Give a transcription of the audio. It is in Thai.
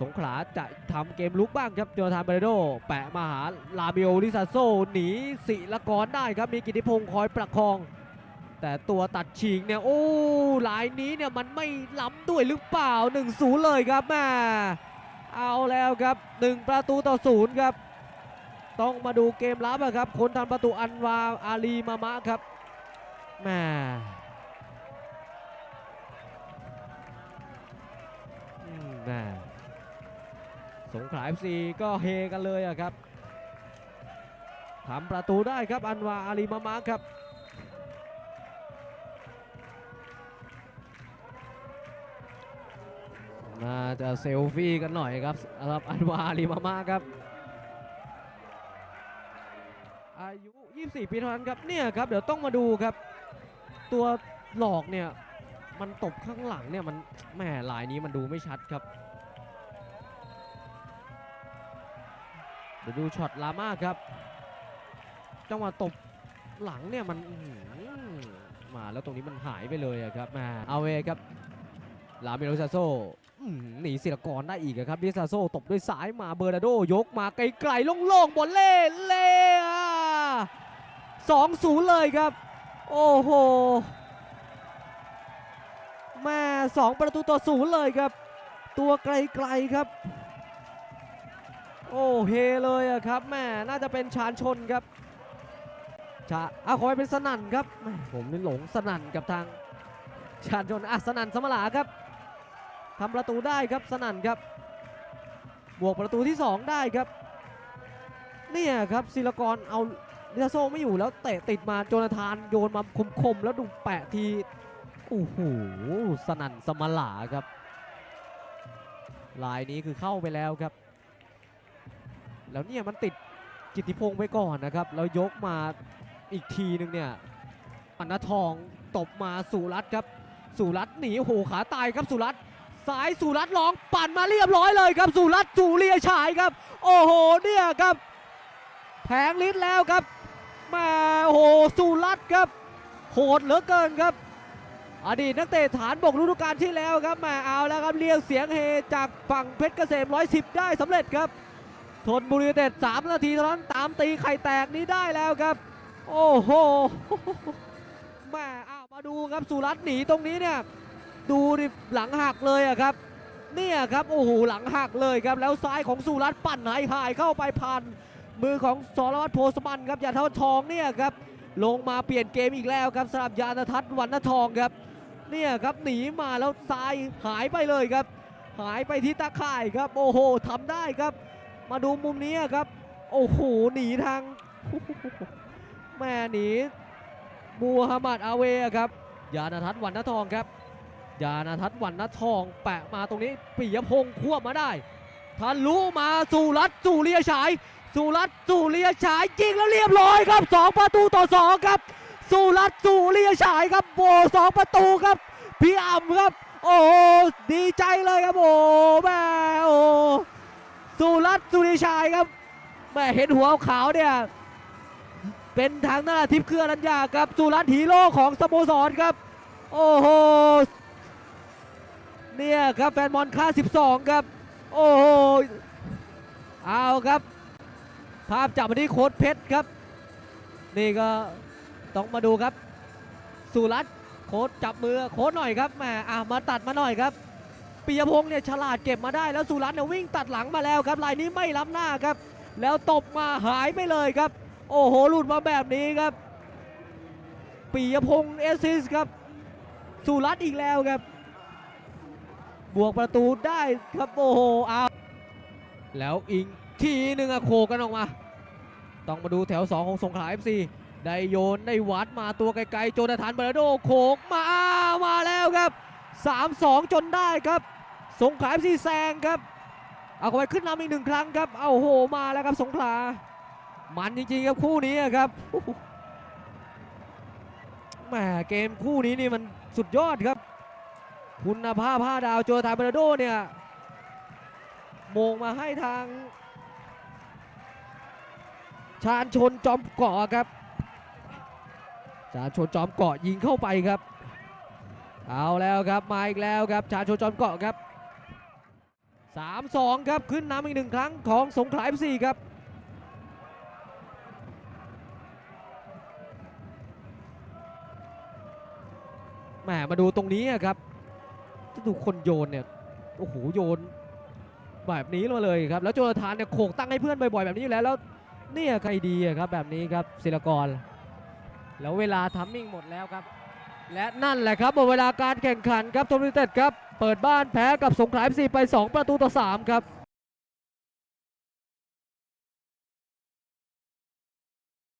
สงขลาจะทำเกมลุกบ้างครับโจนาธานเบรโด แปะมาหาลาบิโอลิซาโซหนีศิลกรได้ครับมีกิติพงศ์คอยประคอง แต่ตัวตัดฉีกเนี่ยโอ้ลายนี้เนี่ยมันไม่ล้ำด้วยหรือเปล่า1-0เลยครับแม่เอาแล้วครับ 1 ประตูต่อศูนย์ครับ ต้องมาดูเกมลับครับ คนทำประตูอันวาอาลีมามะครับแม่ สงขลา FC ก็เฮกันเลยอะครับทำประตูได้ครับอันวาอาลีมามะครับน่าจะเซลฟี่กันหน่อยครับสำหรับอันวาอาลีมามาครับ อายุ 24 ปีเท่านั้นครับเนี่ยครับเดี๋ยวต้องมาดูครับ ตัวหลอกเนี่ย มันตบข้างหลังเนี่ยมันแหมลายนี้มันดูไม่ชัดครับ ดี๋ยวดูช็อตลาม่าครับ จังหวะตบหลังเนี่ยมันมาแล้วตรงนี้มันหายไปเลยครับมาเอาเวครับลาเมโลซาโซหนีศิลกรได้อีกครับดิซาโซตบด้วยซ้ายมาเบอร์นาโดยกมาไกลๆโล่งๆบอลเล่เล่สองศูนย์เลยครับ โอ้โหม่สองประตูต่อศูนย์เลยครับ ตัวไกลๆครับ โอ้เฮเลยครับแม่น่าจะเป็นชานชนครับชาอะขอให้เป็นสนั่นครับแม่ผมนี่หลงสนั่นกับทางชาญชนอะสนั่นสมลาครับทำประตูได้ครับสนั่นครับ บวกประตูที่ 2 ได้ครับเนี่ยครับศิลกรเอาเนโซไม่อยู่แล้วเตะติดมาโจนาธานโยนมาคมๆแล้วดูแปะทีโอ้โหสนั่นสมลาครับลายนี้คือเข้าไปแล้วครับ แล้วเนี่ยมันติดกิติพงศ์ไปก่อนนะครับแล้วยกมาอีกทีนึงเนี่ยปันนทองตบมาสุรัตน์ครับสุรัตน์หนีโอ้โหขาตายครับสุรัตน์สายสุรัตน์ลองปั่นมาเรียบร้อยเลยครับสุรัตน์จูเลียฉายครับ โอ้โหเนี่ยครับ แผงลิ้นแล้วครับมาโอ้โหสุรัตน์ครับ โหดเหลือเกินครับ อดีตนักเตะฐานบกฤดูกาลที่แล้วครับมาเอาแล้วครับเรียกเสียงเฮจากฝั่งเพชรเกษม110 ได้สำเร็จครับ ทนบุรีเต็ด3นาทีเท่านั้นตามตีไข่แตกนี้ได้แล้วครับ โอ้โหแม่อ้าวมาดูครับสุรัตน์หนีตรงนี้เนี่ยดูดิหลังหักเลยอะครับเนี่ยครับโอ้โหหลังหักเลยครับแล้วซ้ายของสุรัตน์ปั่นหายหายเข้าไปพันมือของสรวัตรโพสมันครับยาเท่าทองเนี่ยครับลงมาเปลี่ยนเกมอีกแล้วครับสำหรับยานทัศน์วันนทองครับเนี่ยครับหนีมาแล้วซ้ายหายไปเลยครับ หายไปที่ตาข่ายครับโอ้โหทำได้ครับ มาดูมุมนี้ครับ โอ้โหหนีทางแม่หนีมูฮัมหมัดอาเวครับ ยานทัศน์วันนทองครับ ยานทัศน์วันนทอง แปะมาตรงนี้ปิยพงศ์ควบมาได้ทะลุมาสู่รัตสู่เลียฉายสู่รัตสู่เลียฉายยิงแล้วเรียบร้อยครับ 2 ประตูต่อ 2 ครับสู่รัตสู่เลียฉายครับโบสองประตูครับ พี่อ่ำครับ โอ้ดีใจเลยครับโอ้แม่โอ้ สู่รัตน์สู่เลียครับแม่เห็นหัวขาวเนี่ย เป็นทางหน้าทิพย์เครือรัญญาครับสุรัตน์ฮีโร่ของสโมสรครับ โอ้โหเนี่ยครับแฟนบอลค่า 12 ครับ โอ้โหเอาครับ ภาพจับมาที่โค้ดเพชรครับ นี่ก็ต้องมาดูครับ สุรัตน์โค้ดจับมือโค้ดหน่อยครับแหมอะมาตัดมาหน่อยครับ ปิยพงษ์เนี่ยฉลาดเก็บมาได้แล้วสุรัตน์เนี่ยวิ่งตัดหลังมาแล้วครับลายนี้ไม่ล้ำหน้าครับ แล้วตบมาหายไปเลยครับ โอ้โหหลุดมาแบบนี้ครับปิยพงษ์เอซิสครับสุรัตน์อีกแล้วครับ บวกประตูได้ครับโอ้โหเอาแล้วอิงทีหนึ่งอะโขกกันออกมา ต้องมาดูแถว 2 ของสงขลา FC ได้โยนได้วัดมาตัวไกลๆโจนาธานเบรโดโขกมาอามาแล้วครับ 3-2 จนได้ครับ สงขลา FC แซงครับ เอาเข้าไปขึ้นนำอีกหนึ่งครั้งครับ เอาโหมาแล้วครับสงขลา มันจริงๆครับคู่นี้ครับแหมเกมคู่นี้นี่มันสุดยอดครับ คุณภาพ5ดาวโจทานเบรโดเนี่ยมงมาให้ทาง ชาญชนจอมเกาะครับ ชาญชนจอมเกาะยิงเข้าไปครับ เอาแล้วครับมาอีกแล้วครับ ชาญชนจอมเกาะครับ 3-2 ครับขึ้นนำอีกหนึ่งครั้งของสงขลา FC ครับแหมมาดูตรงนี้ครับถ้าดูคนโยนเนี่ยโอ้โหโยน แบบนี้มาเลยครับ แล้วโจนาธานเนี่ยโขกตั้งให้เพื่อนบ่อยๆแบบนี้อยู่แล้วแล้วเนี่ยใครดีครับแบบนี้ครับศิลกร แล้วเวลาทัมมิ่งหมดแล้วครับ และนั่นแหละครับหมดเวลาการแข่งขันครับทอมยูไนเต็ดครับ เปิดบ้านแพ้กับสงขลา FC ไป 2 ประตูต่อ 3 ครับ